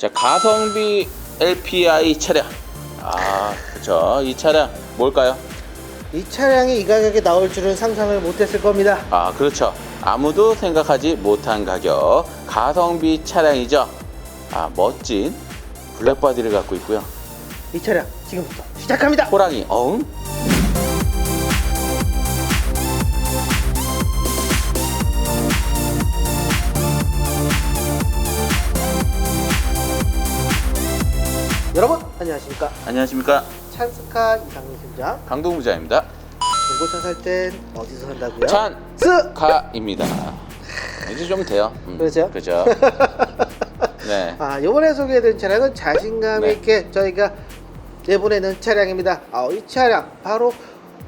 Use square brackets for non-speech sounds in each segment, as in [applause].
자 가성비 LPI 차량. 아 그렇죠. 이 차량 뭘까요? 이 차량이 이 가격에 나올 줄은 상상을 못했을 겁니다. 아 그렇죠. 아무도 생각하지 못한 가격 가성비 차량이죠. 아 멋진 블랙바디를 갖고 있고요. 이 차량 지금부터 시작합니다. 호랑이 어흥. 여러분 안녕하십니까? 안녕하십니까 찬스카 이상민 팀장. 강동 부자입니다. 중고차 살 땐 어디서 산다고요? 찬 가입니다. 이제 좀 돼요. 음, 그렇죠? 그죠. [laughs] 네. 아 이번에 소개해드린 차량은 자신감 네. 있게 저희가 내보내는 차량입니다. 아, 이 차량 바로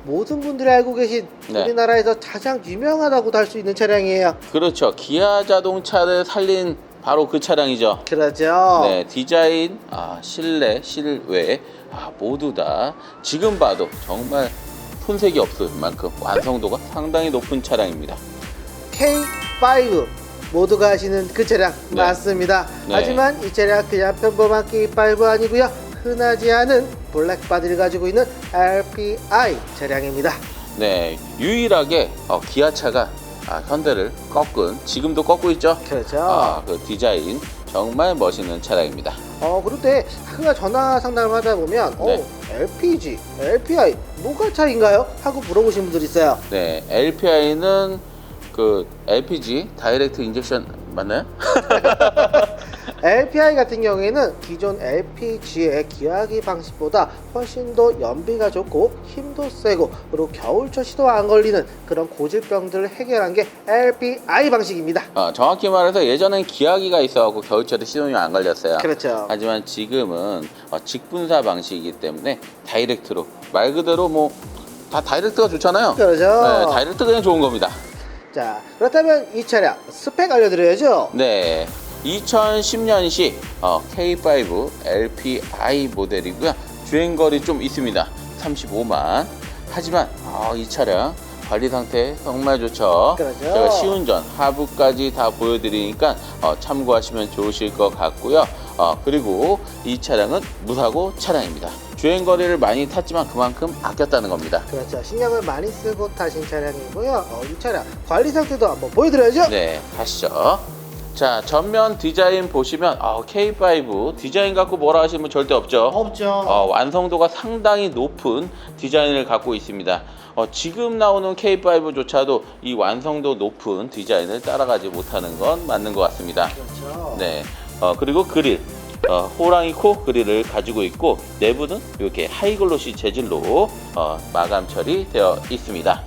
모든 분들이 알고 계신 네. 우리나라에서 가장 유명하다고도 할 수 있는 차량이에요. 그렇죠. 기아 자동차를 살린 바로 그 차량이죠. 그렇죠. 네, 디자인, 아, 실내, 실외 아, 모두 다 지금 봐도 정말 손색이 없을 만큼 완성도가 상당히 높은 차량입니다. K5 모두가 아시는 그 차량 네. 맞습니다. 네. 하지만 이 차량 그냥 평범한 K5 아니고요. 흔하지 않은 블랙바디를 가지고 있는 RPI 차량입니다. 네, 유일하게 어, 기아차가 아, 현대를 꺾은 지금도 꺾고 있죠. 그렇죠. 아, 그 디자인 정말 멋있는 차량입니다. 어 그런데 그가 전화 상담을 하다 보면 네. 어 LPG, LPI 뭐가 차이인가요? 하고 물어보신 분들이 있어요. 네, LPI는 그 LPG 다이렉트 인젝션 맞나요? [laughs] LPI 같은 경우에는 기존 LPG의 기화기 방식보다 훨씬 더 연비가 좋고 힘도 세고 그리고 겨울철 시도 안 걸리는 그런 고질병들을 해결한 게 LPI 방식입니다. 어, 정확히 말해서 예전엔 기아기가 있어갖고 겨울철에 시동이 안 걸렸어요. 그렇죠. 하지만 지금은 어, 직분사 방식이기 때문에 다이렉트로 말 그대로 뭐 다 다이렉트가 좋잖아요. 그렇죠. 네, 다이렉트 그냥 좋은 겁니다. 자 그렇다면 이 차량 스펙 알려드려야죠. 네, 2010년식 K5 LPI 모델이고요. 주행거리 좀 있습니다. 35만. 하지만 어, 이 차량 관리 상태 정말 좋죠. 그렇죠. 제가 시운전 하부까지 다 보여드리니까 어, 참고하시면 좋으실 것 같고요. 어, 그리고 이 차량은 무사고 차량입니다. 주행 거리를 많이 탔지만 그만큼 아꼈다는 겁니다. 그렇죠. 신경을 많이 쓰고 타신 차량이고요. 어, 이 차량 관리 상태도 한번 보여드려야죠. 네, 가시죠. 자, 전면 디자인 보시면 아, K5 디자인 갖고 뭐라 하시는 분 절대 없죠. 없죠. 어, 완성도가 상당히 높은 디자인을 갖고 있습니다. 어, 지금 나오는 K5조차도 이 완성도 높은 디자인을 따라가지 못하는 건 맞는 것 같습니다. 그렇죠. 네. 어, 그리고 그릴. 어, 호랑이 코 그릴을 가지고 있고 내부는 이렇게 하이글로시 재질로 어, 마감 처리되어 있습니다.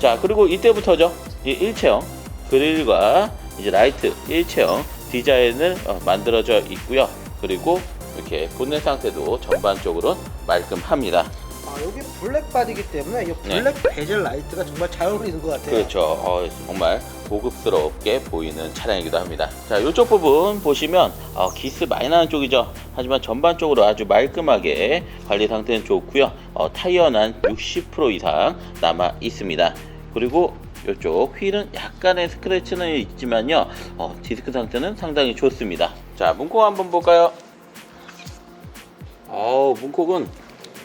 자 그리고 이때부터죠. 이 일체형 그릴과 이제 라이트 일체형 디자인을 어, 만들어져 있고요. 그리고 이렇게 본넷 상태도 전반적으로 말끔합니다. 아, 여기 블랙 바디이기 때문에 이 네. 블랙 베젤 라이트가 정말 잘 어울리는 것 같아요. 그렇죠. 어, 정말 고급스럽게 보이는 차량이기도 합니다. 자, 이쪽 부분 보시면 어, 기스 많이 나는 쪽이죠. 하지만 전반적으로 아주 말끔하게 관리 상태는 좋고요. 어, 타이어는 한60% 이상 남아 있습니다. 그리고 이쪽 휠은 약간의 스크래치는 있지만요. 어, 디스크 상태는 상당히 좋습니다. 자, 문콕 한번 볼까요? 어우, 문콕은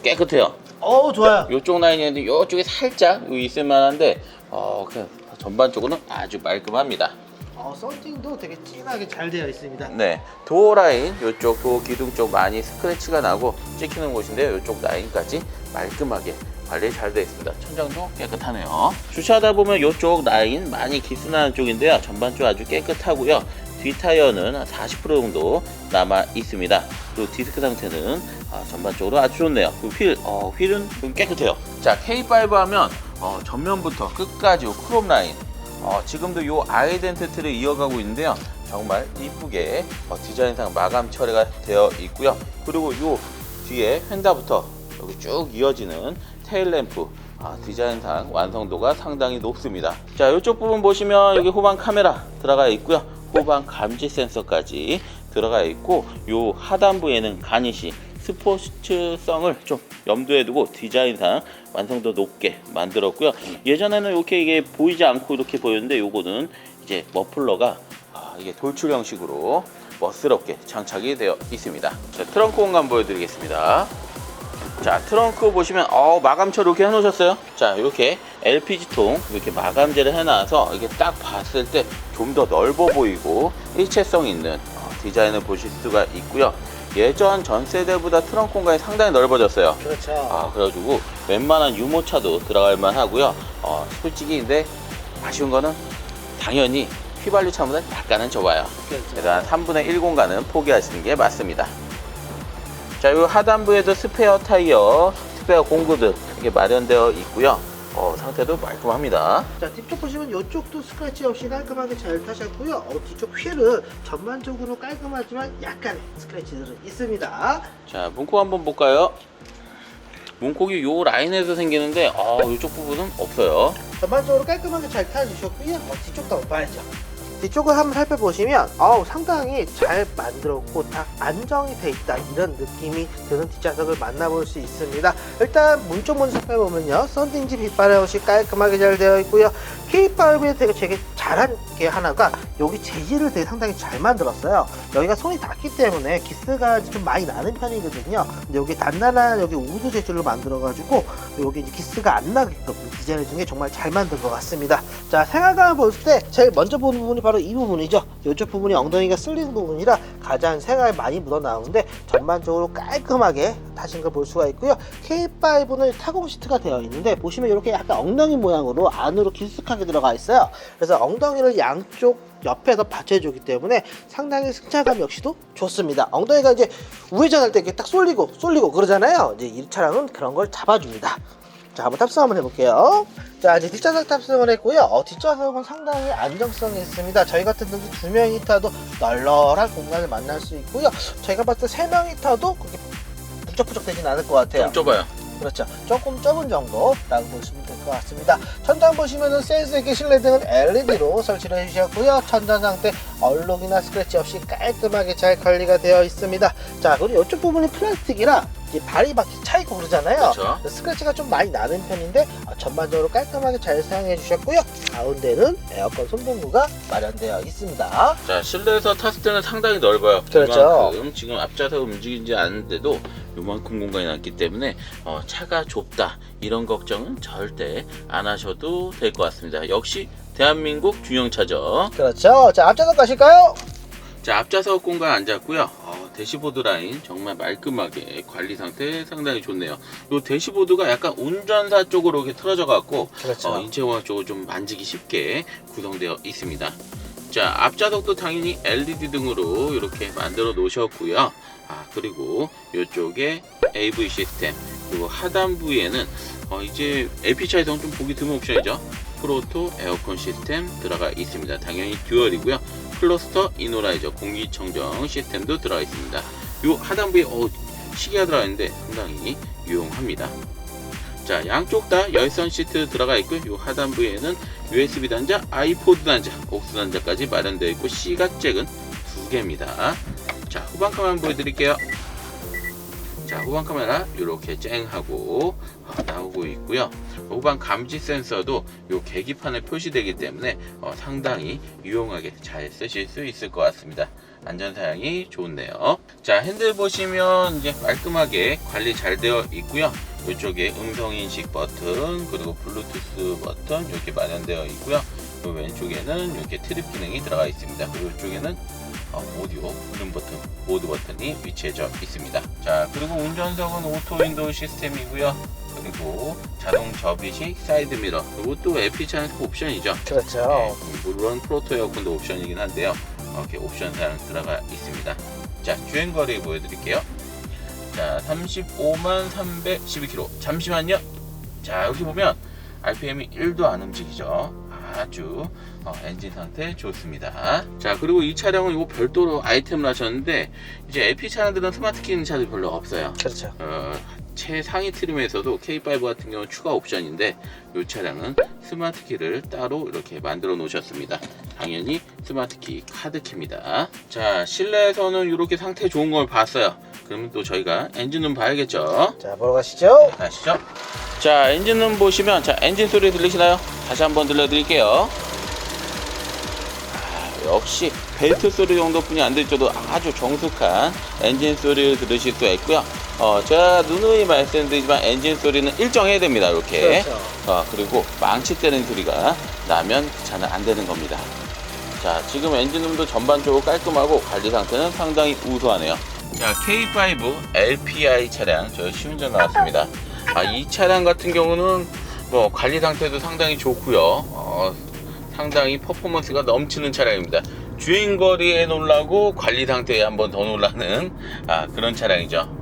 깨끗해요. 어우 좋아요. 이쪽 라인이 있는데 이쪽에 살짝 있을 만한데 어 그냥 전반적으로는 아주 말끔합니다. 어, 썬팅도 되게 진하게 잘 되어 있습니다. 네, 도어 라인 이쪽 도어 기둥 쪽 많이 스크래치가 나고 찍히는 곳인데요. 이쪽 라인까지 말끔하게 관리 잘 되어 있습니다. 천장도 깨끗하네요. 주차하다 보면 이쪽 라인 많이 기스나는 쪽인데요. 전반적으로 아주 깨끗하고요. 뒷 타이어는 한40% 정도 남아 있습니다. 그리고 디스크 상태는 아, 전반적으로 아주 좋네요. 그 휠, 어, 휠은 좀 깨끗해요. 자, K5 하면 어, 전면부터 끝까지 요 크롬 라인. 어, 지금도 요 아이덴티티를 이어가고 있는데요. 정말 이쁘게 어, 디자인상 마감 처리가 되어 있고요. 그리고 요 뒤에 휀다부터 여기 쭉 이어지는 테일 램프 아, 디자인상 완성도가 상당히 높습니다. 자, 이쪽 부분 보시면 여기 후방 카메라 들어가 있고요. 후방 감지 센서까지 들어가 있고 요 하단부에는 가니시 스포츠성을 좀 염두에 두고 디자인상 완성도 높게 만들었고요. 예전에는 이렇게 이게 보이지 않고 이렇게 보였는데 요거는 이제 머플러가 아, 이게 돌출 형식으로 멋스럽게 장착이 되어 있습니다. 자, 트렁크 공간 보여드리겠습니다. 자, 트렁크 보시면 어, 마감처 이렇게 해놓으셨어요. 자, 이렇게 LPG통 이렇게 마감재를 해놔서 이게 딱 봤을 때 좀 더 넓어 보이고 일체성 있는 어, 디자인을 보실 수가 있고요. 예전 전 세대보다 트렁크 공간이 상당히 넓어졌어요. 그렇죠. 아, 그래가지고 웬만한 유모차도 들어갈 만하고요. 어, 솔직히 근데 아쉬운 거는 당연히 휘발유 차보다 약간은 좁아요. 그렇죠. 한 3분의 1 공간은 포기하시는 게 맞습니다. 자, 이 하단부에도 스페어 타이어, 스페어 공구들 이게 마련되어 있고요. 어, 상태도 말끔합니다. 자 뒤쪽 보시면 이쪽도 스크래치 없이 깔끔하게 잘 타셨고요. 어, 뒤쪽 휠은 전반적으로 깔끔하지만 약간의 스크래치들은 있습니다. 자, 문콕 한번 볼까요? 문콕이 요 라인에서 생기는데 아, 이쪽 부분은 없어요. 전반적으로 깔끔하게 잘 타주셨고요. 어, 뒤쪽도 한번 봐야죠. 뒤쪽을 한번 살펴보시면 어우, 상당히 잘 만들었고 딱 안정이 돼 있다 이런 느낌이 드는 뒷좌석을 만나볼 수 있습니다. 일단 문쪽 먼저 살펴보면요. 썬딩지 빗바람없이 깔끔하게 잘 되어 있고요. K5에 되게 되게 잘한 게 하나가 여기 재질을 되게 상당히 잘 만들었어요. 여기가 손이 닿기 때문에 기스가 좀 많이 나는 편이거든요. 근데 여기 단단한 여기 우드 재질로 만들어 가지고 여기 이제 기스가 안 나게끔 디자인 중에 정말 잘 만든 것 같습니다. 자 생활감을 볼 때 제일 먼저 보는 부분이 바로 이 부분이죠. 이쪽 부분이 엉덩이가 쓸리는 부분이라 가장 생활 많이 묻어 나오는데 전반적으로 깔끔하게 타신 걸 볼 수가 있고요. K5는 타공 시트가 되어 있는데 보시면 이렇게 약간 엉덩이 모양으로 안으로 깊숙하게 들어가 있어요. 그래서 엉덩이를 양쪽 옆에서 받쳐주기 때문에 상당히 승차감 역시도 좋습니다. 엉덩이가 이제 우회전할 때 이렇게 딱 쏠리고 쏠리고 그러잖아요. 이제 이 차량은 그런 걸 잡아줍니다. 자, 한번 탑승 한번 해볼게요. 자, 이제 뒷좌석 탑승을 했고요. 어, 뒷좌석은 상당히 안정성이 있습니다. 저희 같은 경우 두 명이 타도 널널한 공간을 만날 수 있고요. 저희가 봤을 때 세 명이 타도 그렇게 북적북적 되진 않을 것 같아요. 좀 좁아요. 그렇죠. 조금 좁은 정도라고 보시면 될 것 같습니다. 천장 보시면은 센스 있게 실내등은 LED로 설치를 해주셨고요. 천장 상태 얼룩이나 스크래치 없이 깔끔하게 잘 관리가 되어 있습니다. 자, 그리고 이쪽 부분이 플라스틱이라 이제 발이 막 차있고 그러잖아요. 그렇죠. 스크래치가 좀 많이 나는 편인데 어, 전반적으로 깔끔하게 잘 사용해 주셨고요. 가운데는 에어컨 손동구가 마련되어 있습니다. 자 실내에서 탔을 때는 상당히 넓어요. 그렇죠. 지금 앞좌석 움직이지 않는데도 이만큼 공간이 남기 때문에 어, 차가 좁다 이런 걱정은 절대 안 하셔도 될 것 같습니다. 역시 대한민국 중형차죠. 그렇죠. 자, 앞좌석 가실까요? 자 앞좌석 공간 앉았고요. 어, 대시보드 라인 정말 말끔하게 관리 상태 상당히 좋네요. 이 대시보드가 약간 운전사 쪽으로 이렇게 틀어져 갖고 그렇죠. 어, 인체공학 쪽으로 좀 만지기 쉽게 구성되어 있습니다. 자, 앞좌석도 당연히 LED 등으로 이렇게 만들어 놓으셨고요. 아, 그리고 이쪽에 AV 시스템, 그리고 하단부에는 어, 이제 LP차에서는 좀 보기 드문 옵션이죠. 프로토 에어컨 시스템 들어가 있습니다. 당연히 듀얼이고요. 클러스터 이노라이저 공기청정 시스템도 들어가 있습니다. 이 하단부에 어, 시계가 들어가 있는데 상당히 유용합니다. 자 양쪽 다 열선 시트 들어가 있고요 이 하단부에는 USB 단자, 아이포드 단자, 옥스 단자까지 마련되어 있고 C가 잭은 두 개입니다 자 후방 카메라 보여드릴게요. 자 후방 카메라 이렇게 쨍하고 어, 나오고 있고요. 후방 감지 센서도 이 계기판에 표시되기 때문에 어, 상당히 유용하게 잘 쓰실 수 있을 것 같습니다. 안전 사양이 좋네요. 자 핸들 보시면 이제 깔끔하게 관리 잘 되어 있고요. 이쪽에 음성 인식 버튼 그리고 블루투스 버튼 이렇게 마련되어 있고요. 그 왼쪽에는 이렇게 트립 기능이 들어가 있습니다. 그리고 이쪽에는 어, 오디오 볼륨 버튼 모드 버튼이 위치해져 있습니다 자 그리고 운전석은 오토 윈도우 시스템이고요 그리고 자동 접이식 사이드 미러 그리고 또 LP차는 옵션이죠 그렇죠. 네, 물론 프로토 에어컨도 옵션이긴 한데요. 이렇게 옵션 사양 들어가 있습니다. 자, 주행거리 보여드릴게요. 자, 35만 312km. 잠시만요. 자, 여기 보면 RPM이 1도 안 움직이죠. 아주 어, 엔진 상태 좋습니다. 자, 그리고 이 차량은 이거 별도로 아이템을 하셨는데 이제 LP 차량들은 스마트 키 있는 차들이 별로 없어요. 그렇죠. 어, 최상위 트림에서도 K5 같은 경우 추가 옵션인데 이 차량은 스마트 키를 따로 이렇게 만들어 놓으셨습니다. 당연히 스마트 키 카드 키입니다. 자 실내에서는 이렇게 상태 좋은 걸 봤어요. 그러면 또 저희가 엔진룸 봐야겠죠. 자, 보러 가시죠. 가시죠. 자 엔진룸 보시면 자 엔진 소리 들리시나요? 다시 한번 들려드릴게요. 아, 없이 벨트 소리 정도뿐이 안 들려도 아주 정숙한 엔진 소리를 들으실 수가 있고요. 어, 제가 누누이 말씀드리지만 엔진 소리는 일정해야 됩니다. 이렇게. 그렇죠. 어, 그리고 망치 때리는 소리가 나면 그 차는 안 되는 겁니다. 자, 지금 엔진음도 전반적으로 깔끔하고 관리 상태는 상당히 우수하네요. 자, K5 LPI 차량 저희 시운전 나왔습니다. 아, 이 차량 같은 경우는 뭐 관리 상태도 상당히 좋고요. 어, 상당히 퍼포먼스가 넘치는 차량입니다. 주행 거리에 놀라고 관리 상태에 한번 더 놀라는 아, 그런 차량이죠.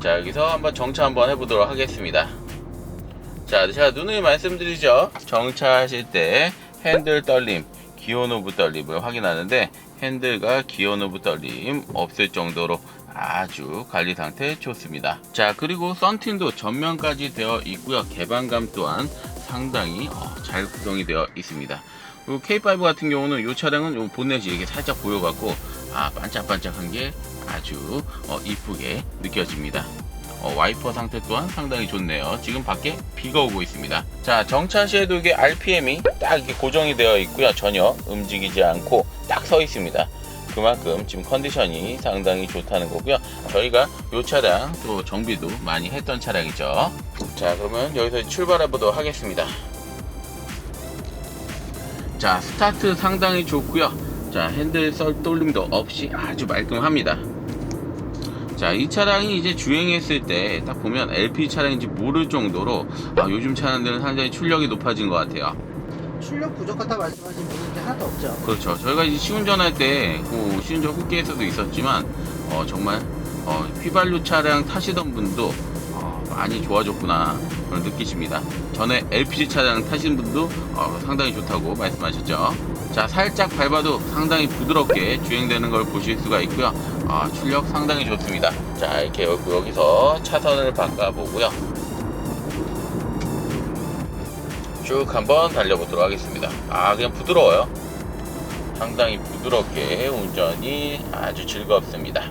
자, 여기서 한번 정차 한번 해보도록 하겠습니다. 자, 제가 누누이 말씀드리죠. 정차하실 때 핸들 떨림, 기어 노브 떨림을 확인하는데 핸들과 기어 노브 떨림 없을 정도로 아주 관리 상태 좋습니다. 자, 그리고 썬팅도 전면까지 되어 있고요. 개방감 또한 상당히 어, 잘 구성이 되어 있습니다. 그리고 K5 같은 경우는 이 차량은 요 본넷이 이렇게 살짝 보여갖고 아 반짝반짝한 게 아주 어, 이쁘게 느껴집니다. 어, 와이퍼 상태 또한 상당히 좋네요. 지금 밖에 비가 오고 있습니다. 자, 정차 시에도 이게 RPM이 딱 이렇게 고정이 되어 있고요. 전혀 움직이지 않고 딱 서 있습니다. 그만큼 지금 컨디션이 상당히 좋다는 거고요. 저희가 이 차량 또 정비도 많이 했던 차량이죠. 자, 그러면 여기서 출발해 보도록 하겠습니다. 자, 스타트 상당히 좋고요. 자, 핸들 썰 돌림도 없이 아주 말끔합니다. 자, 이 차량이 이제 주행했을 때 딱 보면 LP 차량인지 모를 정도로 아, 요즘 차량들은 상당히 출력이 높아진 것 같아요. 출력 부족하다 말씀하신 분은 이제 하나도 없죠. 그렇죠. 저희가 이제 시운전할 때, 그 시운전 후기에서도 있었지만, 어, 정말, 어, 휘발유 차량 타시던 분도, 어, 많이 좋아졌구나, 그걸 느끼십니다. 전에 LPG 차량 타시는 분도, 어, 상당히 좋다고 말씀하셨죠. 자, 살짝 밟아도 상당히 부드럽게 주행되는 걸 보실 수가 있고요. 아, 출력 상당히 좋습니다. 자, 이렇게 여기- 여기서 차선을 바꿔보고요. 쭉 한번 달려보도록 하겠습니다. 아, 그냥 부드러워요. 상당히 부드럽게 운전이 아주 즐겁습니다.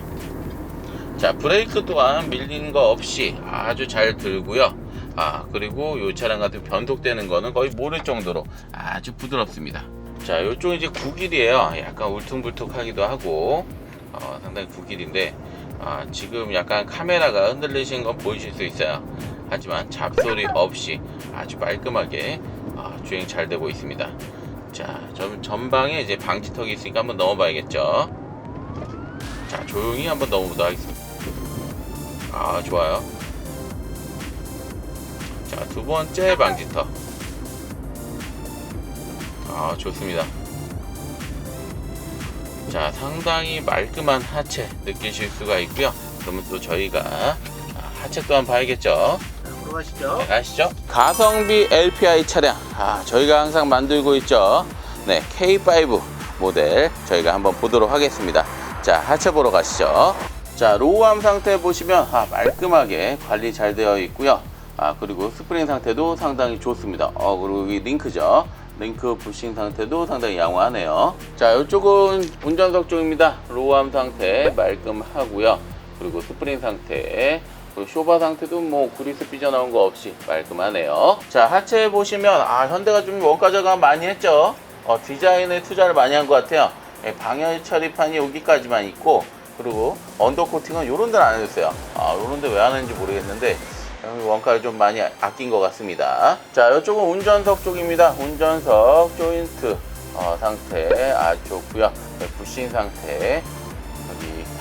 자, 브레이크 또한 밀리는 거 없이 아주 잘 들고요. 아, 그리고 이 차량 같은 변속되는 거는 거의 모를 정도로 아주 부드럽습니다. 자, 이쪽은 이제 구길이에요. 약간 울퉁불퉁하기도 하고, 어, 상당히 구길인데, 아, 지금 약간 카메라가 흔들리신 건 보이실 수 있어요. 하지만 잡소리 없이 아주 말끔하게 아, 주행 잘 되고 있습니다. 자, 전, 전방에 이제 방지턱이 있으니까 한번 넘어봐야겠죠. 자, 조용히 한번 넘어보도록 하겠습니다. 아, 좋아요. 자, 두 번째 방지턱. 아, 좋습니다. 자, 상당히 말끔한 하체 느끼실 수가 있고요. 그러면 또 저희가 아, 하체 또한 봐야겠죠. 들어가시죠. 네, 가시죠. 가성비 LPI 차량. 아, 저희가 항상 만들고 있죠. 네, K5 모델 저희가 한번 보도록 하겠습니다. 자, 하체 보러 가시죠. 자, 로우암 상태 보시면 아, 말끔하게 관리 잘 되어 있고요. 아, 그리고 스프링 상태도 상당히 좋습니다. 어, 그리고 여기 링크죠. 링크 부싱 상태도 상당히 양호하네요. 자, 이쪽은 운전석 쪽입니다. 로우암 상태 말끔하고요. 그리고 스프링 상태 그리고 쇼바 상태도 뭐 그리스 삐져나온 거 없이 말끔하네요. 자 하체 보시면 아 현대가 좀 원가 절감 많이 했죠. 어, 디자인에 투자를 많이 한 것 같아요. 예, 방열 처리판이 여기까지만 있고 그리고 언더 코팅은 요런 데는 안 해줬어요. 아 요런 데 왜안 했는지 모르겠는데 원가를 좀 많이 아낀 것 같습니다. 자 이쪽은 운전석 쪽입니다. 운전석 조인트 어, 상태 아주 좋고요. 네, 부싱 상태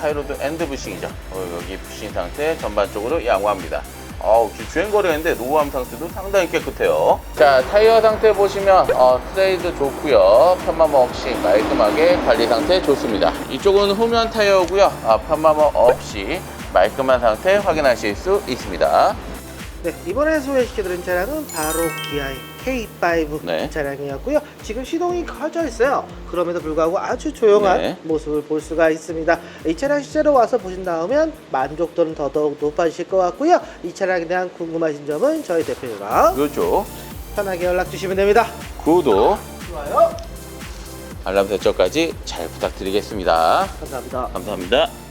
타이로드 엔드 부싱이죠. 어, 여기 부싱 상태 전반적으로 양호합니다. 어우, 주행거리인데 노후함 상태도 상당히 깨끗해요. 자, 타이어 상태 보시면 어, 트레이드 좋고요. 편마모 없이 말끔하게 관리 상태 좋습니다. 이쪽은 후면 타이어고요. 아, 편마모 없이 말끔한 상태 확인하실 수 있습니다. 네, 이번에 소개시켜드린 차량은 바로 기아의 K5 네. 차량이었고요. 지금 시동이 꺼져 있어요. 그럼에도 불구하고 아주 조용한 네. 모습을 볼 수가 있습니다. 이 차량 실제로 와서 보신 다음엔 만족도는 더더욱 높아지실 것 같고요. 이 차량에 대한 궁금하신 점은 저희 대표님과 요쪽 편하게 연락 주시면 됩니다. 구독, 좋아요. 알람 설정까지 잘 부탁드리겠습니다. 감사합니다. 감사합니다.